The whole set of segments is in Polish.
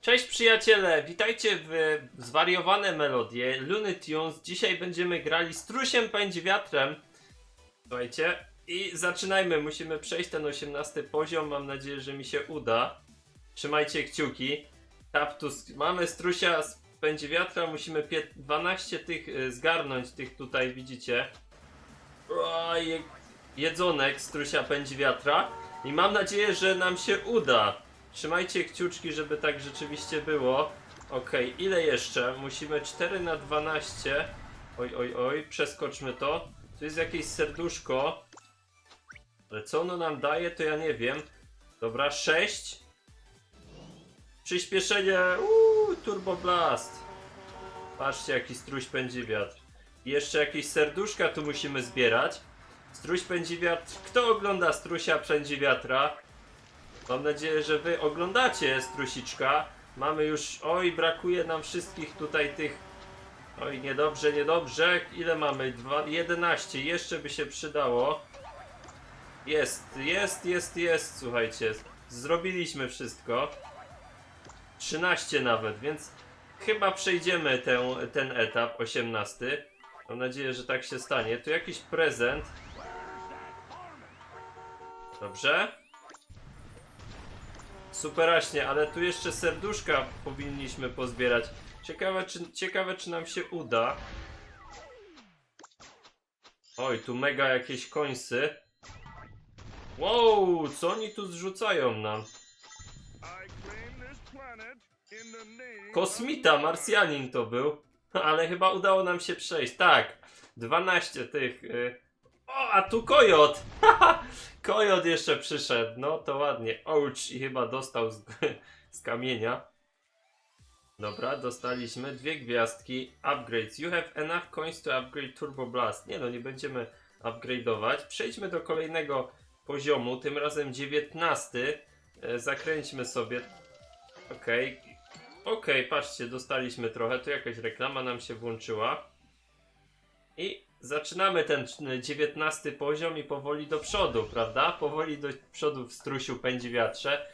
Cześć przyjaciele, witajcie w zwariowane melodie Looney Tunes. Dzisiaj będziemy grali strusiem pędzi wiatrem. Słuchajcie, i zaczynajmy. Musimy przejść ten 18 poziom. Mam nadzieję, że mi się uda. Trzymajcie kciuki. Taptus, mamy strusia z pędzi wiatra. Musimy pie- 12 tych y, zgarnąć, tych tutaj widzicie. O, je- jedzonek strusia pędzi wiatra. I mam nadzieję, że nam się uda. Trzymajcie kciuczki, żeby tak rzeczywiście było. Okej, ile jeszcze? Musimy 4 na 12. Oj, oj, oj, przeskoczmy to. Tu jest jakieś serduszko. Ale co ono nam daje, to ja nie wiem. Dobra, 6. Przyspieszenie. Uuu, Turbo Blast. Patrzcie, jaki struś pędzi wiatr. I jeszcze jakieś serduszka tu musimy zbierać. Struś pędzi wiatr. Kto ogląda strusia pędzi wiatra? Mam nadzieję, że wy oglądacie Strusiczka. Mamy już. Oj, brakuje nam wszystkich tutaj tych. Oj, niedobrze, niedobrze. Ile mamy? Dwa, 11. Jeszcze by się przydało. Jest, jest, jest, jest. Słuchajcie, zrobiliśmy wszystko. 13 nawet, więc chyba przejdziemy ten, ten etap, 18. Mam nadzieję, że tak się stanie. Tu jakiś prezent. Dobrze. Superaśnie, ale tu jeszcze serduszka powinniśmy pozbierać. Ciekawe czy, ciekawe, czy nam się uda. Oj, tu mega jakieś końsy. Wow, co oni tu zrzucają nam? Kosmita, Marsjanin to był. Ale chyba udało nam się przejść. Tak, 12 tych. Y... O, a tu kojot! Kojot jeszcze przyszedł. No to ładnie. Ouch, i chyba dostał z, z kamienia. Dobra, dostaliśmy dwie gwiazdki. Upgrades. You have enough coins to upgrade Turbo Blast. Nie no, nie będziemy upgrade'ować. Przejdźmy do kolejnego poziomu, tym razem 19. E, Zakręćmy sobie. Okej. Okej, patrzcie, dostaliśmy trochę. Tu jakaś reklama nam się włączyła. I zaczynamy ten 19 poziom i powoli do przodu, prawda? Powoli do przodu w strusiu pędzi wiatrze.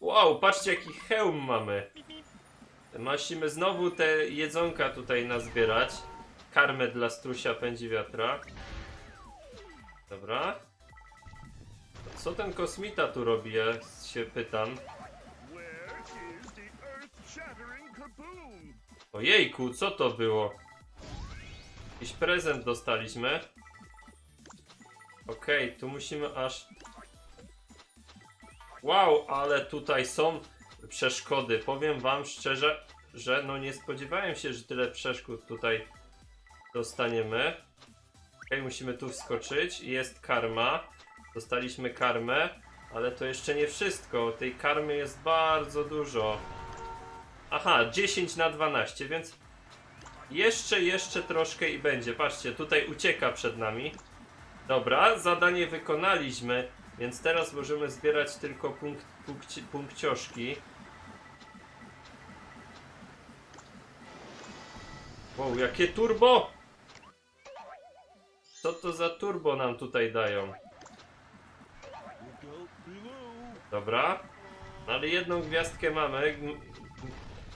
Wow, patrzcie jaki hełm mamy. Musimy znowu te jedzonka tutaj nazbierać. Karmę dla strusia pędzi wiatra. Dobra. Co ten kosmita tu robi, ja się pytam. Ojejku, co to było? Jakiś prezent dostaliśmy. Okej, tu musimy aż... Wow, ale tutaj są przeszkody. Powiem wam szczerze, że no nie spodziewałem się, że tyle przeszkód tutaj dostaniemy. Okej, musimy tu wskoczyć. Jest karma. Dostaliśmy karmę, ale to jeszcze nie wszystko. Tej karmy jest bardzo dużo. Aha, 10 na 12, więc jeszcze, jeszcze troszkę i będzie. Patrzcie, tutaj ucieka przed nami. Dobra, zadanie wykonaliśmy, więc teraz możemy zbierać tylko punkt, punkci, punkcioszki. Wow, jakie turbo! Co to za turbo nam tutaj dają? Dobra. No ale jedną gwiazdkę mamy.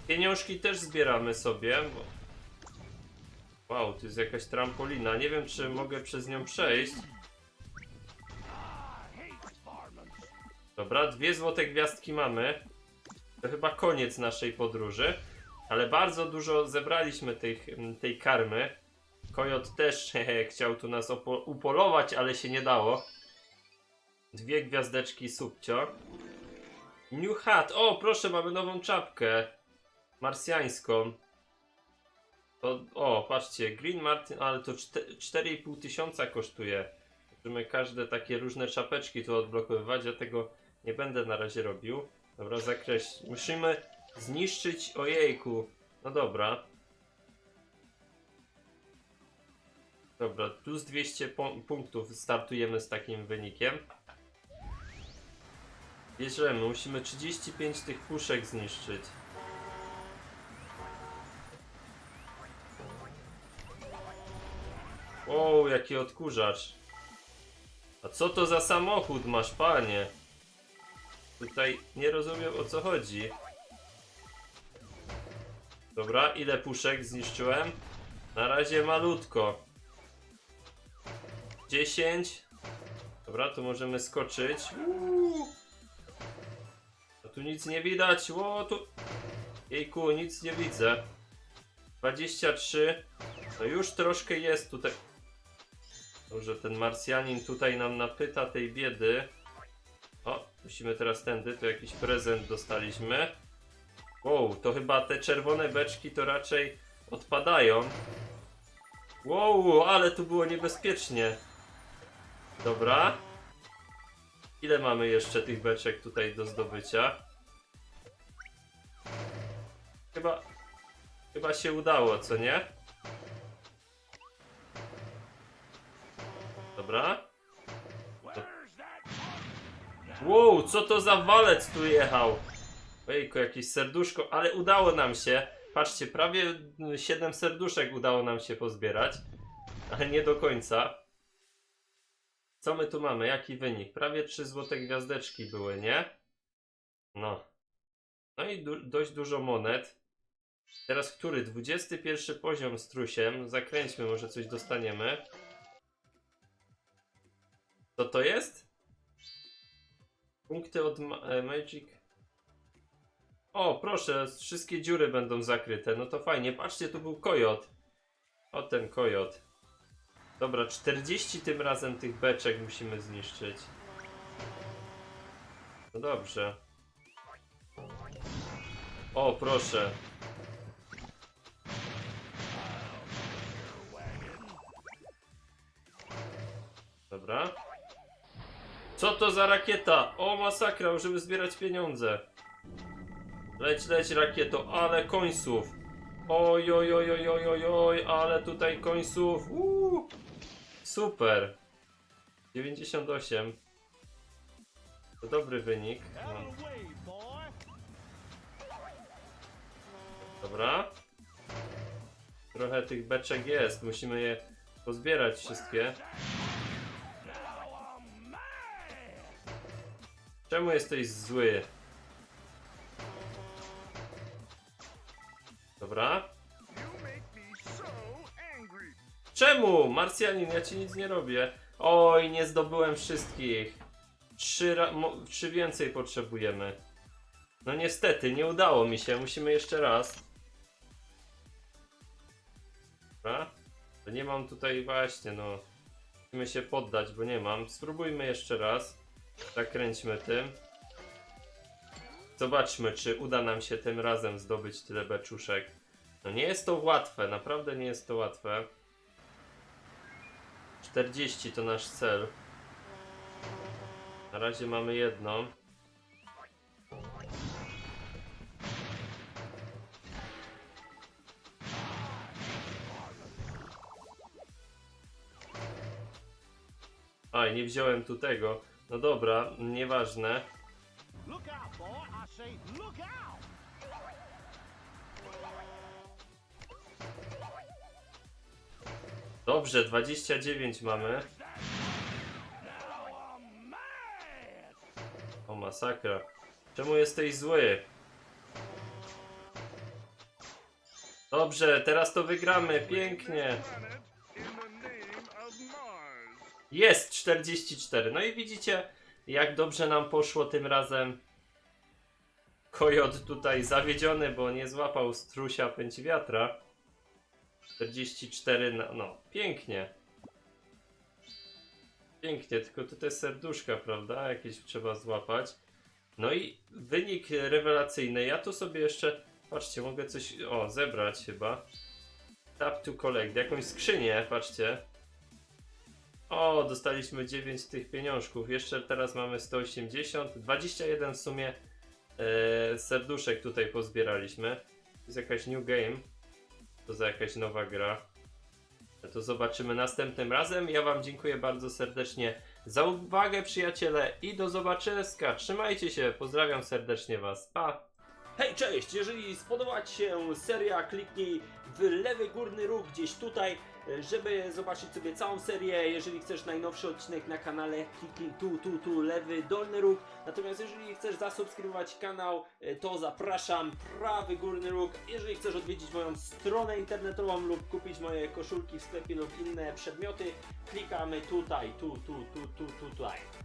Pieniążki też zbieramy sobie. Bo... Wow, tu jest jakaś trampolina. Nie wiem, czy mogę przez nią przejść. Dobra, dwie złote gwiazdki mamy. To chyba koniec naszej podróży. Ale bardzo dużo zebraliśmy tych, tej karmy. Kojot też hehe, chciał tu nas upolować, ale się nie dało. Dwie gwiazdeczki subcio. New hat. O, proszę, mamy nową czapkę. Marsjańską. To, o, patrzcie, Green Martin, ale to czte- 4,5 tysiąca kosztuje. Możemy każde takie różne czapeczki tu odblokowywać, ja tego nie będę na razie robił. Dobra, zakreś. Musimy zniszczyć, ojejku. No dobra. Dobra, plus 200 pu- punktów startujemy z takim wynikiem. Bierzemy, musimy 35 tych puszek zniszczyć. O, jaki odkurzacz. A co to za samochód masz, panie? Tutaj nie rozumiem o co chodzi. Dobra, ile puszek zniszczyłem? Na razie malutko. 10. Dobra, tu możemy skoczyć. Uuu. A tu nic nie widać. Ło, tu. Jejku, nic nie widzę. 23. No już troszkę jest tutaj. Dobrze, ten Marsjanin tutaj nam napyta tej biedy. O, musimy teraz tędy, to jakiś prezent dostaliśmy. Wow, to chyba te czerwone beczki to raczej odpadają. Wow, ale tu było niebezpiecznie. Dobra. Ile mamy jeszcze tych beczek tutaj do zdobycia? Chyba... Chyba się udało, co nie? Dobra. Wow, co to za walec tu jechał? Ojejku, jakieś serduszko, ale udało nam się. Patrzcie, prawie 7 serduszek udało nam się pozbierać, ale nie do końca. Co my tu mamy? Jaki wynik? Prawie 3 złote gwiazdeczki były, nie? No. No i du dość dużo monet. Teraz który? 21 poziom z trusiem. Zakręćmy, może coś dostaniemy. Co to jest? Punkty od ma e, Magic. O, proszę, wszystkie dziury będą zakryte. No to fajnie. Patrzcie, tu był kojot. O, ten kojot. Dobra, 40 tym razem tych beczek musimy zniszczyć. No dobrze. O, proszę. Dobra. Co to za rakieta? O, masakra, żeby zbierać pieniądze. Leć, leć rakieto, ale końców. Oj, oj, oj, oj, oj, oj, oj, ale tutaj końców. Uuu. Super. 98. To dobry wynik. No. Dobra. Trochę tych beczek jest. Musimy je pozbierać wszystkie. Czemu jesteś zły? Dobra. Czemu? Marsjanin, ja ci nic nie robię. Oj, nie zdobyłem wszystkich. Trzy, trzy więcej potrzebujemy. No niestety, nie udało mi się. Musimy jeszcze raz. Dobra. To nie mam tutaj właśnie, no. Musimy się poddać, bo nie mam. Spróbujmy jeszcze raz. Zakręćmy tym. Zobaczmy, czy uda nam się tym razem zdobyć tyle beczuszek. No nie jest to łatwe, naprawdę nie jest to łatwe. 40 to nasz cel. Na razie mamy jedną. Aj, nie wziąłem tu tego. No dobra, nieważne. Dobrze, 29 mamy. O masakra. Czemu jesteś zły? Dobrze, teraz to wygramy, pięknie. Jest 44. No i widzicie, jak dobrze nam poszło tym razem. Kojot tutaj zawiedziony, bo nie złapał strusia pędź wiatra. 44, na, no pięknie. Pięknie, tylko tutaj serduszka, prawda? Jakieś trzeba złapać. No i wynik rewelacyjny. Ja tu sobie jeszcze, patrzcie, mogę coś, o, zebrać chyba. Tap to collect, jakąś skrzynię, patrzcie. O, dostaliśmy 9 tych pieniążków. Jeszcze teraz mamy 180. 21 w sumie e, serduszek tutaj pozbieraliśmy. To jest jakaś new game. To za jakaś nowa gra. To zobaczymy następnym razem. Ja Wam dziękuję bardzo serdecznie za uwagę, przyjaciele, i do zobaczyska. Trzymajcie się, pozdrawiam serdecznie Was. Pa! Hej, cześć! Jeżeli spodobała Ci się seria, kliknij w lewy górny róg gdzieś tutaj, żeby zobaczyć sobie całą serię. Jeżeli chcesz najnowszy odcinek na kanale, kliknij tu, tu, tu, lewy dolny róg. Natomiast jeżeli chcesz zasubskrybować kanał, e, to zapraszam, prawy górny róg. Jeżeli chcesz odwiedzić moją stronę internetową lub kupić moje koszulki w sklepie lub inne przedmioty, klikamy tutaj, tu, tu, tu, tu, tu, tutaj.